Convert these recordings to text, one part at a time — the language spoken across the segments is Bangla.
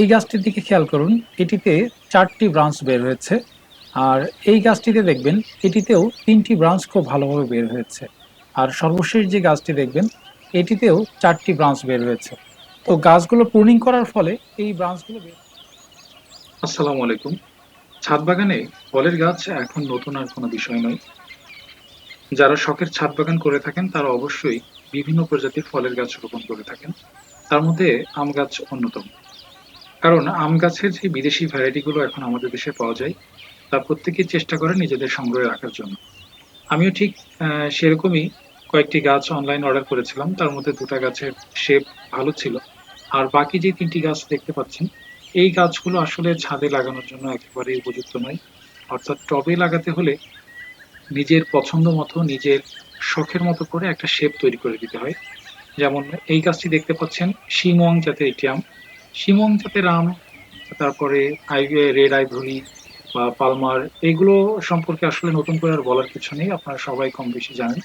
এই গাছটির দিকে খেয়াল করুন, এটিতে চারটি ব্রাঞ্চ বের হয়েছে। আর এই গাছটিতে দেখবেন, এটিতেও তিনটি ব্রাঞ্চ খুব ভালোভাবে বের হয়েছে। আর সর্বশেষ যে গাছটি দেখবেন, এটিতেও চারটি ব্রাঞ্চ বের হয়েছে। তো গাছগুলো প্রুনিং করার ফলে এই ব্রাঞ্চগুলো বের আসসালামু আলাইকুম। ছাদ বাগানে ফলের গাছ এখন নতুন আর কোনো বিষয় নয়। যারা শখের ছাদ বাগান করে থাকেন, তারা অবশ্যই বিভিন্ন প্রজাতির ফলের গাছ রোপণ করে থাকেন। তার মধ্যে আম গাছ অন্যতম। কারণ আম গাছের যে বিদেশি ভ্যারাইটিগুলো এখন আমাদের দেশে পাওয়া যায়, তা প্রত্যেকেই চেষ্টা করে নিজেদের সংগ্রহে রাখার জন্য। আমিও ঠিক সেরকমই কয়েকটি গাছ অনলাইন অর্ডার করেছিলাম। তার মধ্যে দুটা গাছের শেপ ভালো ছিল। আর বাকি যে তিনটি গাছ দেখতে পাচ্ছেন, এই গাছগুলো আসলে ছাদে লাগানোর জন্য একেবারেই উপযুক্ত নয়। অর্থাৎ টবে লাগাতে হলে নিজের পছন্দ মতো, নিজের শখের মতো করে একটা শেপ তৈরি করে দিতে হয়। যেমন এই গাছটি দেখতে পাচ্ছেন শিমং জাতের একটি আম। শিমং জাতের রাম, তারপরে আই রেড আইভরি বা পালমার, এগুলো সম্পর্কে আসলে নতুন করে আর বলার কিছু নেই, আপনারা সবাই কম বেশি জানেন।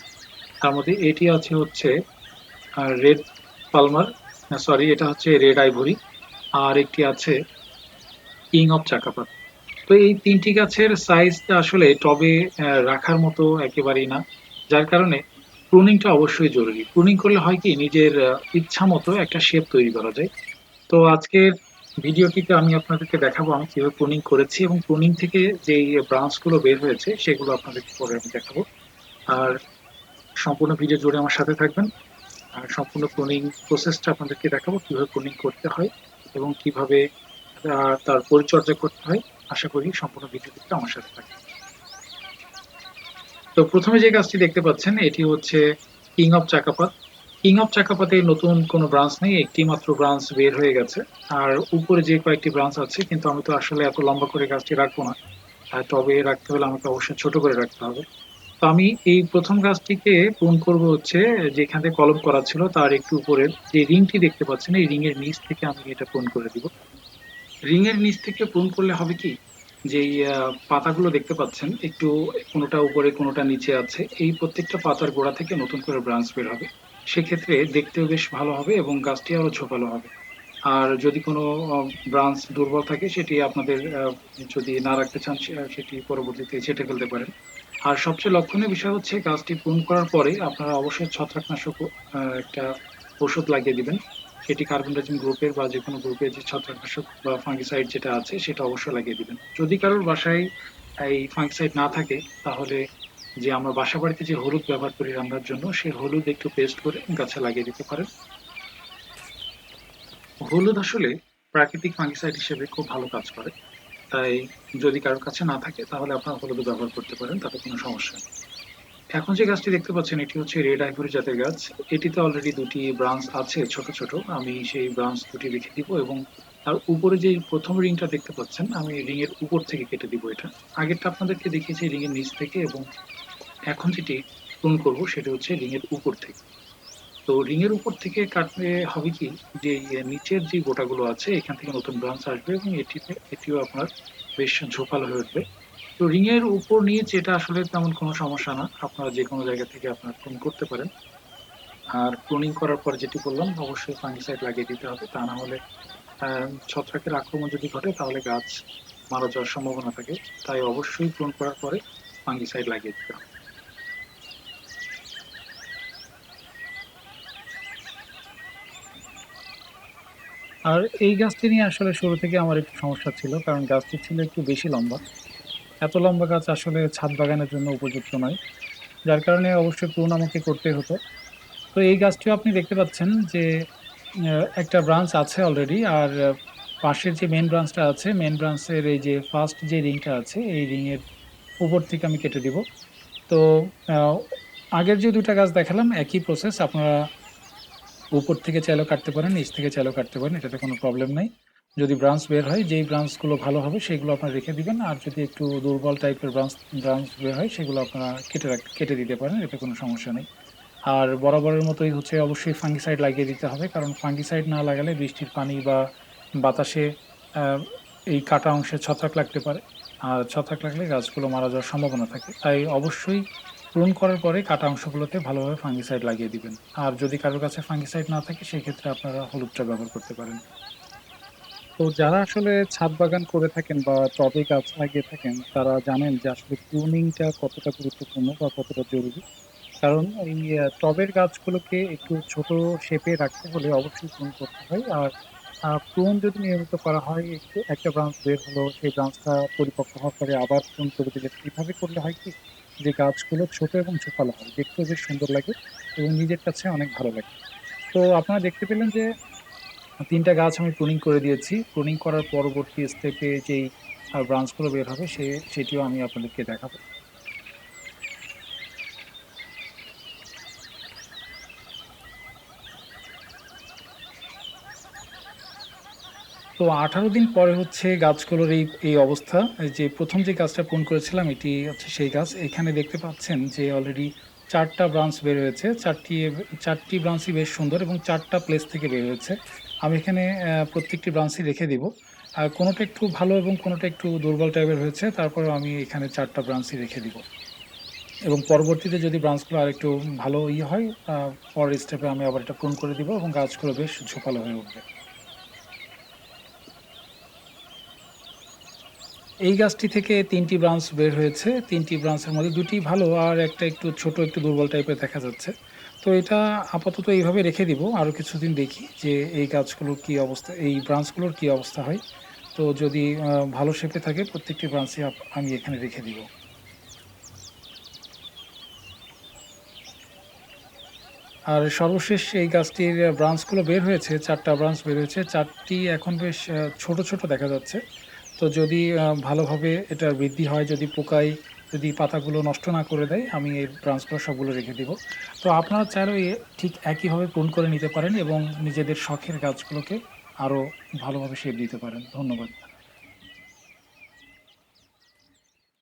তার মধ্যে এটি আছে হচ্ছে রেড পালমার সরি এটা হচ্ছে রেড আইভরি আর একটি আছে কিং অফ চাকাপাত তো এই তিনটি গাছের সাইজটা আসলে টবে রাখার মতো একেবারেই না, যার কারণে প্রুনিংটা অবশ্যই জরুরি। প্রুনিং করলে হয় কি, নিজের ইচ্ছা মতো একটা শেপ তৈরি করা যায়। তো আজকের ভিডিওটিতে আমি আপনাদেরকে দেখাবো আমি কীভাবে প্রুনিং করেছি এবং প্রুনিং থেকে যে ব্রাঞ্চগুলো বের হয়েছে, সেগুলো আপনাদেরকে পরে আমি দেখাবো। আর সম্পূর্ণ ভিডিও জুড়ে আমার সাথে থাকবেন। আর সম্পূর্ণ প্রুনিং প্রসেসটা আপনাদেরকে দেখাবো, কীভাবে প্রুনিং করতে হয় এবং কীভাবে তার পরিচর্যা করতে হয়। আশা করি সম্পূর্ণ ভিডিওটিতে আমার সাথে থাকবে তো প্রথমে যে গাছটি দেখতে পাচ্ছেন, এটি হচ্ছে king of Chakapat king of চাকাপাতে নতুন কোনো ব্রাঞ্চ নেই একটি মাত্র ব্রাঞ্চ বের হয়ে গেছে। আর উপরে যে কয়েকটি ব্রাঞ্চ আছে, কিন্তু আমি তো আসলে এত লম্বা করে গাছটি রাখব না। তবে রাখতে হলে আমাকে অবশ্যই ছোট করে রাখতে হবে। তো আমি এই প্রথম গাছটিকে পূরণ করব হচ্ছে যেখান থেকে কলম করা ছিল, তার একটু উপরের যে রিংটি দেখতে পাচ্ছেন, এই রিং এর নিচ থেকে আমি এটা পূরণ করে দিব। রিং এর নিচ থেকে পূরণ করলে হবে কি? যে পাতাগুলো দেখতে পাচ্ছেন, একটু কোনোটা উপরে, কোনোটা নিচে আছে। এই প্রত্যেকটা পাতার গোড়া থেকে নতুন করে ব্রাঞ্চ বের হবে। সেক্ষেত্রে দেখতেও বেশ ভালো হবে এবং গাছটি আরও ঝোপালো হবে। আর যদি কোনো ব্রাঞ্চ দুর্বল থাকে, সেটি আপনাদের যদি না রাখতে চান সেটি পরবর্তীতে ছেটে ফেলতে পারেন। আর সবচেয়ে লক্ষণীয় বিষয় হচ্ছে, গাছটি পূরণ করার পরে আপনারা অবশ্যই ছত্রাকনাশক একটা ওষুধ লাগিয়ে দিবেন। সেটি কার্বনডাইজিম গ্রুপের বা যে কোনো গ্রুপের যে ছত্রাকনাশক বা ফাঙ্গিসাইড যেটা আছে, সেটা অবশ্যই লাগিয়ে দিবেন। যদি কারোর বাসায় এই ফাঙ্গিসাইড না থাকে, তাহলে যে আমরা বাসা বাড়িতে যে হলুদ ব্যবহার করি রান্নার জন্য, সেই হলুদ একটু পেস্ট করে গাছে লাগিয়ে দিতে পারেন। হলুদ আসলে প্রাকৃতিক ফাঙ্গিসাইড হিসেবে খুব ভালো কাজ করে। তাই যদি কারোর কাছে না থাকে, তাহলে আপনারা হলুদ ব্যবহার করতে পারেন, তাতে কোনো সমস্যা নেই। এখন যে গাছটি দেখতে পাচ্ছেন, এটি হচ্ছে রেড আইভরি জাতের গাছ। এটিতে অলরেডি দুটি ব্রাঞ্চ আছে, ছোট ছোট। আমি সেই ব্রাঞ্চ দুটি রেখে দিব এবং তার উপরে যে প্রথম রিংটা দেখতে পাচ্ছেন, আমি রিং এর উপর থেকে কেটে দিব এটা। আগেরটা আপনাদেরকে দেখিয়েছি রিং এর নিচ থেকে এবং এখন যেটি পূরণ করব সেটা হচ্ছে রিং এর উপর থেকে। তো রিং এর উপর থেকে কাটলে হবে কি যে নিচের যে গোটাগুলো আছে, এখান থেকে নতুন ব্রাঞ্চ আসবে এবং এটিতে, এটিও আপনার বেশ ঝোপালো হয়ে উঠবে। তো রিং এর উপর নিয়ে যেটা আসলে তেমন কোনো সমস্যা না, আপনারা যে কোনো জায়গা থেকে আপনারা প্রুন করতে পারেন। আর প্রুনিং করার পর যেটি বললাম, অবশ্যই ফাঙ্গিসাইড লাগিয়ে দিতে হবে। তা না হলে ছত্রাকের আক্রমণ যদি ঘটে, তাহলে গাছ মারা যাওয়ার সম্ভাবনা থাকে। তাই অবশ্যই প্রুন করার পরে ফাঙ্গিসাইড লাগিয়ে দিতে হবে। আর এই গাছটি নিয়ে আসলে শুরু থেকে আমার একটু সমস্যা ছিল, কারণ গাছটি ছিল একটু বেশি লম্বা। এত লম্বা গাছ আসলে ছাদ বাগানের জন্য উপযুক্ত নয়। যার কারণে অবশ্যই পূর্ণ আমাকে করতে হতো। তো এই গাছটিও আপনি দেখতে পাচ্ছেন যে একটা ব্রাঞ্চ আছে অলরেডি আর পাশের যে মেন ব্রাঞ্চটা আছে মেন ব্রাঞ্চের এই যে ফার্স্ট যে রিংটা আছে, এই রিংয়ের উপর থেকে আমি কেটে দিব। তো আগের যে দুটা গাছ দেখালাম, একই প্রসেস আপনারা উপর থেকে চাইলেও কাটতে পারেন, নিচ থেকে চাইলেও কাটতে পারেন, এটাতে কোনো প্রবলেম নাই। যদি ব্রাঞ্চ বের হয়, যেই ব্রাঞ্চগুলো ভালো হবে, সেগুলো আপনারা রেখে দিবেন, আর যদি একটু দুর্বল টাইপের ব্রাঞ্চ ব্রাঞ্চ বের হয়, সেগুলো আপনারা কেটে কেটে দিতে পারেন, এতে কোনো সমস্যা নেই। আর বরাবরের মতোই হচ্ছে অবশ্যই ফাঙ্গিসাইড লাগিয়ে দিতে হবে, কারণ ফাঙ্গিসাইড না লাগালে বৃষ্টির পানি বা বাতাসে এই কাটা অংশে ছত্রাক লাগতে পারে। আর ছত্রাক লাগলে গাছগুলো মারা যাওয়ার সম্ভাবনা থাকে। তাই অবশ্যই পূরণ করার পরে কাটা অংশগুলোতে ভালোভাবে ফাঙ্গিসাইড লাগিয়ে দিবেন আর যদি কারোর কাছে ফাঙ্গিসাইড না থাকে সেই ক্ষেত্রে আপনারা হলুদটা ব্যবহার করতে পারেন তো যারা আসলে ছাদ বাগান করে থাকেন বা টবে গাছ লাগিয়ে থাকেন, তারা জানেন যে আসলে প্রুনিংটা কতটা গুরুত্বপূর্ণ বা কতটা জরুরি। কারণ এই টবের গাছগুলোকে একটু ছোট শেপে রাখতে হলে অবশ্যই প্রুন করতে হয়। আর প্রুন যদি নিয়মিত করা হয়, একটু একটা ব্রাঞ্চ বের হলো, সেই ব্রাঞ্চটা পরিপক্ক হওয়ার পরে আবার প্রুন করে দিলে এভাবে করলে হয় কি? যে গাছগুলো ছোট এবং ঝোপালো হয়। দেখতেও বেশ সুন্দর লাগে এবং নিজের কাছে অনেক ভালো লাগে। তো আপনারা দেখতে পেলেন যে তিনটা গাছ আমি প্রুনিং করে দিয়েছি। প্রুনিং করার পরবর্তী স্টেপে যেই ব্রাঞ্চগুলো বের হবে সে, সেটিও আমি আপনাদেরকে দেখাবো। তো ১৮ দিন পরে হচ্ছে গাছগুলোর এই, এই অবস্থা। যে প্রথম যে গাছটা প্রুন করেছিলাম এটি হচ্ছে সেই গাছ। এখানে দেখতে পাচ্ছেন যে অলরেডি চারটা ব্রাঞ্চ বের হয়েছে। চারটি চারটি ব্রাঞ্চই বেশ সুন্দর এবং চারটা প্লেস থেকে বের হয়েছে। আমি এখানে প্রত্যেকটি ব্রাঞ্চই রেখে দিব। আর কোনোটা একটু ভালো এবং কোনোটা একটু দুর্বল টাইপের হয়েছে তারপরেও আমি এখানে চারটা ব্রাঞ্চই রেখে দিব। এবং পরবর্তীতে যদি ব্রাঞ্চগুলো আরেকটু ভালো ইয়ে হয় পরের স্টেপে আমি আবার এটা প্রুন করে দিব এবং গাছগুলো বেশ ঝোপালো হয়ে উঠবে। এই গাছটি থেকে তিনটি ব্রাঞ্চ বের হয়েছে। তিনটি ব্রাঞ্চের মধ্যে দুটি ভালো আর একটা একটু ছোট একটু দুর্বল টাইপের দেখা যাচ্ছে। তো এটা আপাতত এইভাবে রেখে দিব। আরও কিছুদিন দেখি যে এই গাছগুলোর কি অবস্থা, এই ব্রাঞ্চগুলোর কি অবস্থা হয়। তো যদি ভালো শেপে থাকে প্রত্যেকটি ব্রাঞ্চই আপ আমি এখানে রেখে দিব। আর সর্বশেষ এই গাছটির ব্রাঞ্চগুলো বের হয়েছে, চারটা ব্রাঞ্চ বের হয়েছে। চারটি এখন বেশ ছোট, ছোট দেখা যাচ্ছে। তো যদি ভালোভাবে এটার বৃদ্ধি হয়, যদি পোকায় যদি পাতাগুলো নষ্ট না করে দেয়, আমি এই ব্রাঞ্চগুলো সবগুলো রেখে দিব। তো আপনারা চাইলেও ঠিক একইভাবে পূর্ণ করে নিতে পারেন এবং নিজেদের শখের গাছগুলোকে আরও ভালোভাবে শেপ দিতে পারেন। ধন্যবাদ।